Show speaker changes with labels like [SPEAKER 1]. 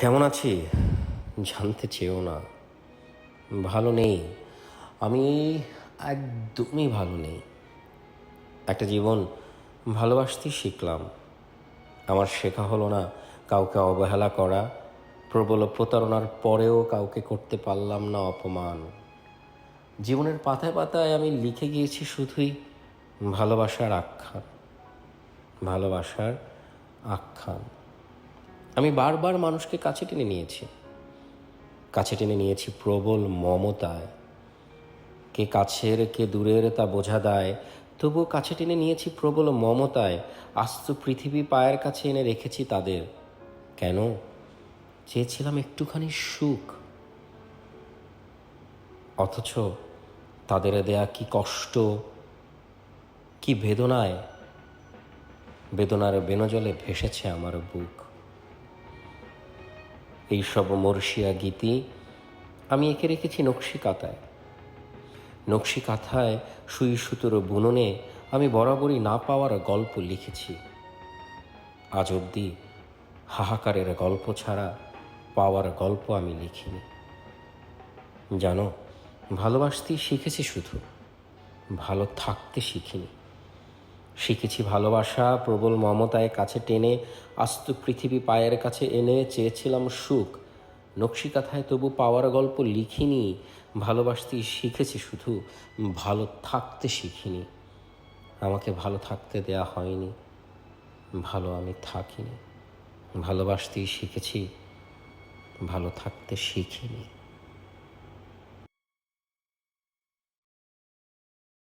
[SPEAKER 1] কেমন আছি? জানতে চেয়েও না। ভালো নেই। আমি একদমই ভালো নেই। একটা জীবন ভালোবাসতেই শিখলাম। আমার শেখা হলো না কাউকে অবহেলা করা, প্রবল প্রতারণার পরেও কাউকে করতে পারলাম না অপমান। জীবনের পাতায় পাতায় আমি লিখে গিয়েছি শুধুই ভালোবাসার আখ্যান। ভালোবাসার আখ্যান। আমি বারবার মানুষকে কাছে টেনে নিয়েছি। কাছে টেনে নিয়েছি প্রবল মমতায়। কে কাছের, কে দূরের তা বোঝা দেয়। তবুও কাছে টেনে নিয়েছি প্রবল মমতায়। আস্ত পৃথিবী পায়ের কাছে এনে রেখেছি তাদের। কেন? চেয়েছিলাম একটুখানি সুখ। অথচ তাদের দেয়া কি কষ্ট, কি বেদনায়? বেদনার বেনজলে ভেসেছে আমার বুক। এইসব মর্ষিয়া গীতি আমি এঁকে রেখেছি নকশি কাতায় নকশি কাঁথায় সুই সুতোর বুননে আমি বরাবরই না পাওয়ার গল্প লিখেছি। আজ অবধি হাহাকারের গল্প ছাড়া পাওয়ার গল্প আমি লিখিনি। জানো, ভালোবাসতেই শিখেছি শুধু, ভালো থাকতে শিখিনি। শিখেছি ভালোবাসা, প্রবল মমতায় কাছে টেনে, আস্ত পৃথিবী পায়ের কাছে এনে চেয়েছিলাম সুখ। নকশিকাথায় তবু পাওয়ার গল্প লিখিনি ভালোবাসতেই শিখেছি শুধু, ভালো থাকতে শিখিনি। আমাকে ভালো থাকতে দেয়া হয়নি, ভালো আমি থাকিনি। ভালোবাসতেই শিখেছি, ভালো থাকতে শিখিনি।